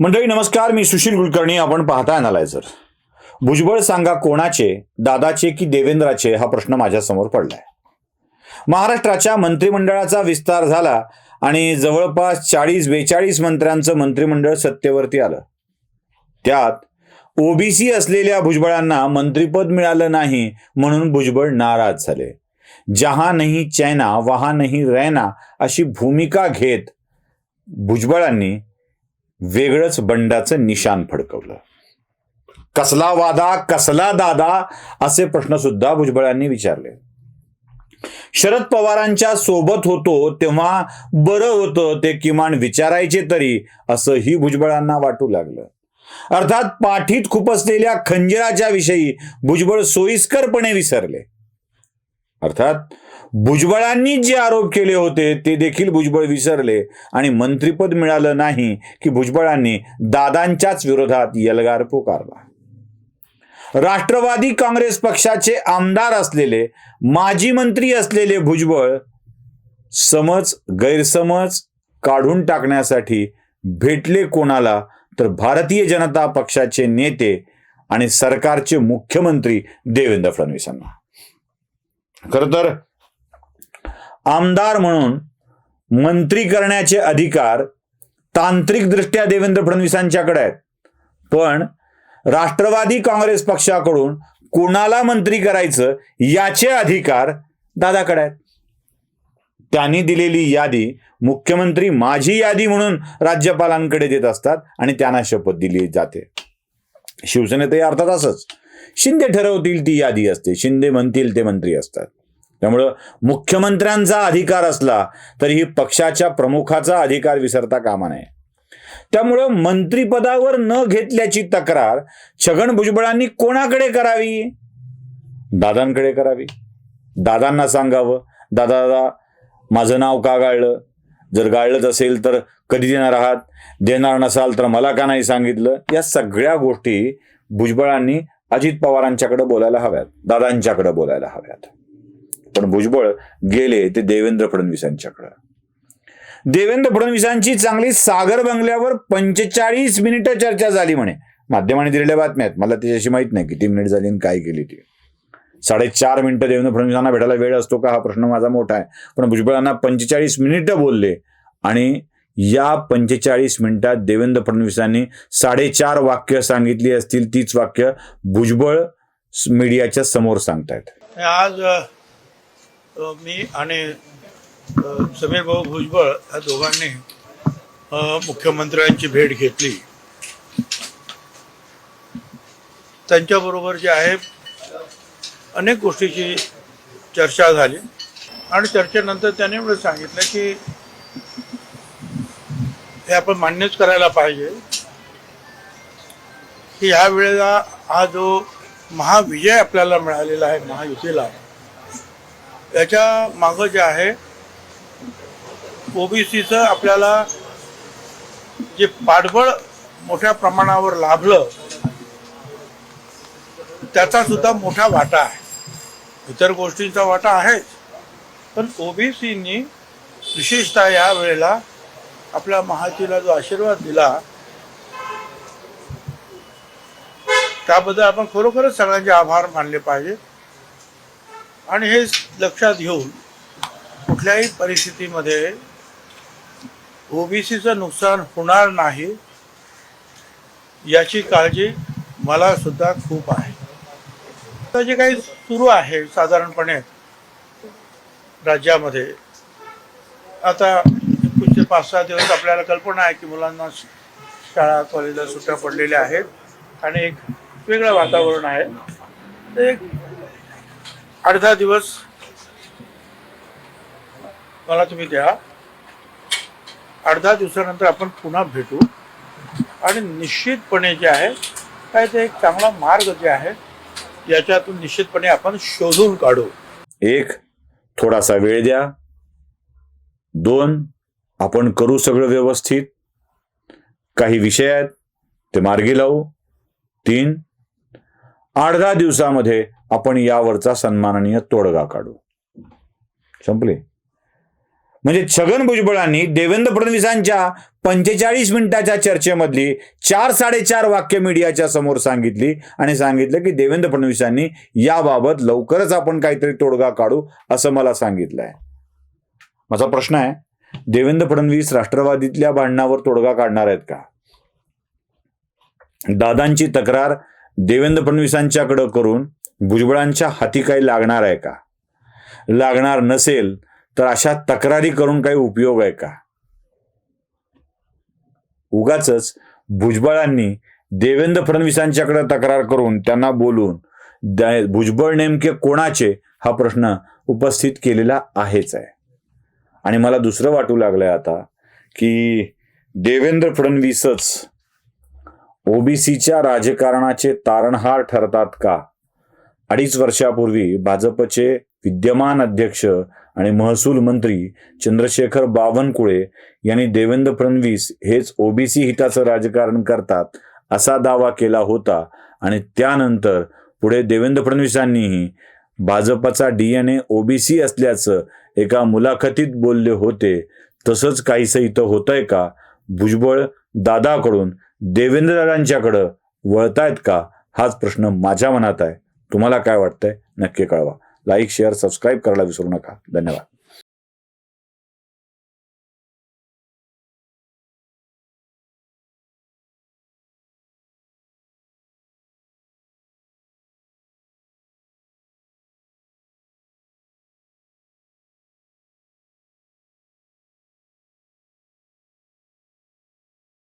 मंडळी नमस्कार. मी सुशील कुलकर्णी. आपण पाहता अनालायझर भुजबळ सांगा कोणाचे दादाचे की देवेंद्राचे हा प्रश्न माझ्यासमोर पडलाय. महाराष्ट्राच्या मंत्रिमंडळाचा विस्तार झाला आणि जवळपास चाळीस बेचाळीस मंत्र्यांचं मंत्रिमंडळ सत्तेवरती आलं. त्यात ओबीसी असलेल्या भुजबळांना मंत्रिपद मिळालं नाही म्हणून भुजबळ नाराज झाले. जहा नाही चैना वहा नाही रैना अशी भूमिका घेत भुजबळांनी वेगळंच बंडाचं निशान फडकवलं. कसला वादा कसला दादा असे प्रश्न सुद्धा भुजबळांनी विचारले. शरद पवारांच्या सोबत होतो तेव्हा बरं होतं ते किमान विचारायचे तरी असंही भुजबळांना वाटू लागलं. अर्थात पाठीत खुपसलेल्या खंजराच्या विषयी भुजबळ सोयीस्करपणे विसरले. अर्थात भुजबळांनी जे आरोप केले होते ते देखील भुजबळ विसरले. आणि मंत्रिपद मिळालं नाही की भुजबळांनी दादांच्याच विरोधात यलगार पुकारला. राष्ट्रवादी काँग्रेस पक्षाचे आमदार असलेले माजी मंत्री असलेले भुजबळ समज गैरसमज काढून टाकण्यासाठी भेटले कोणाला तर भारतीय जनता पक्षाचे नेते आणि सरकारचे मुख्यमंत्री देवेंद्र फडणवीसांना. खर तर आमदार म्हणून मंत्री करण्याचे अधिकार तांत्रिकदृष्ट्या देवेंद्र फडणवीसांच्याकडे आहेत. पण राष्ट्रवादी काँग्रेस पक्षाकडून कोणाला मंत्री करायचं याचे अधिकार दादाकडे आहेत. त्यांनी दिलेली यादी मुख्यमंत्री माझी यादी म्हणून राज्यपालांकडे देत असतात आणि त्यांना शपथ दिली जाते. शिवसेनेतही अर्थात असंच. शिंदे ठरवतील ती यादी असते. शिंदे म्हणतील ते मंत्री असतात. त्यामुळं मुख्यमंत्र्यांचा अधिकार असला तरीही पक्षाच्या प्रमुखाचा अधिकार विसरता कामा नये. त्यामुळं मंत्रिपदावर न घेतल्याची तक्रार छगन भुजबळांनी कोणाकडे करावी? दादांकडे करावी. दादांना सांगावं. दादा दादा माझं नाव का गाळलं? जर गाळलंच असेल तर कधी देणार आहात? देणार नसाल तर मला का नाही सांगितलं? या सगळ्या गोष्टी भुजबळांनी अजित पवारांच्याकडे बोलायला हव्यात. दादांच्याकडे बोलायला हव्यात. पण भुजबळ गेले ते देवेंद्र फडणवीसांच्याकडे. देवेंद्र फडणवीसांची चांगली सागर बंगल्यावर पंचेचाळीस मिनिटं चर्चा झाली म्हणे. माध्यमाने दिलेल्या बातम्या आहेत मला त्याच्याशी माहीत नाही किती मिनिट झाली आणि काय केली ती. साडेचार मिनिटं देवेंद्र फडणवीसांना भेटायला वेळ असतो का? हा प्रश्न माझा मोठा आहे. पण भुजबळांना पंचेचाळीस मिनिटं बोलले आणि या पंचेचाळीस मिनिटात देवेंद्र फडणवीसांनी साडेचार वाक्य सांगितली असतील तीच वाक्य भुजबळ मीडियाच्या समोर सांगतायत. आज मी आणि समीर भाऊ भुजबळ या दोघांनी मुख्यमंत्र्यांची भेट घेतली. त्यांच्याबरोबर जे आहे अनेक गोष्टीची चर्चा झाली. आणि चर्चेनंतर त्याने एवढं सांगितलं की हे आपण मान्यच करायला पाहिजे की ह्या वेळेला हा जो महाविजय आपल्याला मिळालेला आहे महायुतीला याच्या मागं जे आहे ओबीसीचं आपल्याला जे पाठबळ मोठ्या प्रमाणावर लाभलं त्याचा सुद्धा मोठा वाटा आहे. इतर गोष्टींचा वाटा आहेच. पण ओबीसीनी विशेषतः या वेळेला आपल्या महायुतीला जो आशीर्वाद दिला त्याबद्दल आपण खरोखरच सगळ्यांचे आभार मानले पाहिजे आणि हे लक्षात घेऊन कुठल्याही परिस्थितीमध्ये ओबीसीचं नुकसान होणार नाही याची काळजी मला सुद्धा खूप आहे. आता जे काही सुरू आहे साधारणपणे राज्यामध्ये आता पुढचे पाच सहा दिवस आपल्याला कल्पना आहे की मुलांना शाळा कॉलेजला सुट्ट्या पडलेल्या आहेत आणि एक वेगळं वातावरण आहे. ते एक आठ दहा दिवस मला तुम्ही द्या. आठ दहा दिवसानंतर आपण पुन्हा भेटू. आणि निश्चितपणे जे आहे काय ते एक चांगला मार्ग जे आहे याच्यातून निश्चितपणे आपण शोधून काढू. एक थोडासा वेळ द्या. दोन आपण करू सगळं व्यवस्थित. काही विषय आहेत ते मार्गी लावू. तीन आठ दहा दिवसामध्ये आपण यावरचा सन्माननीय तोडगा काढू. संपले. म्हणजे छगन भुजबळांनी देवेंद्र फडणवीसांच्या पंचेचाळीस मिनिटाच्या चर्चेमधली चार साडेचार वाक्य मीडियाच्या समोर सांगितली आणि सांगितलं की देवेंद्र फडणवीसांनी याबाबत लवकरच आपण काहीतरी तोडगा काढू असं मला सांगितलंय. माझा प्रश्न आहे देवेंद्र फडणवीस राष्ट्रवादीतल्या भांडणावर तोडगा काढणार आहेत का? दादांची तक्रार देवेंद्र फडणवीसांच्याकडं करून भुजबळांच्या हाती काही लागणार आहे का? लागणार नसेल तर अशा तक्रारी करून काही उपयोग आहे का? उगाच भुजबळांनी देवेंद्र फडणवीसांच्याकडे तक्रार करून त्यांना बोलून भुजबळ नेमके कोणाचे हा प्रश्न उपस्थित केलेला आहेच आहे. आणि मला दुसरं वाटू लागलंय आता की देवेंद्र फडणवीसच ओबीसीच्या राजकारणाचे तारणहार ठरतात का? अडीच वर्षापूर्वी भाजपचे विद्यमान अध्यक्ष आणि महसूल मंत्री चंद्रशेखर बावनकुळे यांनी देवेंद्र फडणवीस हेच ओबीसी हिताचं राजकारण करतात असा दावा केला होता आणि त्यानंतर पुढे देवेंद्र फडणवीसांनीही भाजपचा डीएनए ओबीसी असल्याचं एका मुलाखतीत बोलले होते. तसंच काहीसं इथं होतंय का? भुजबळ दादाकडून देवेंद्रदादांच्याकडं वळतायत का? हाच प्रश्न माझ्या मनात आहे. तुम्हाला काय वाटतंय? नक्की कळवा. लाईक शेअर सबस्क्राईब करायला विसरू नका. धन्यवाद.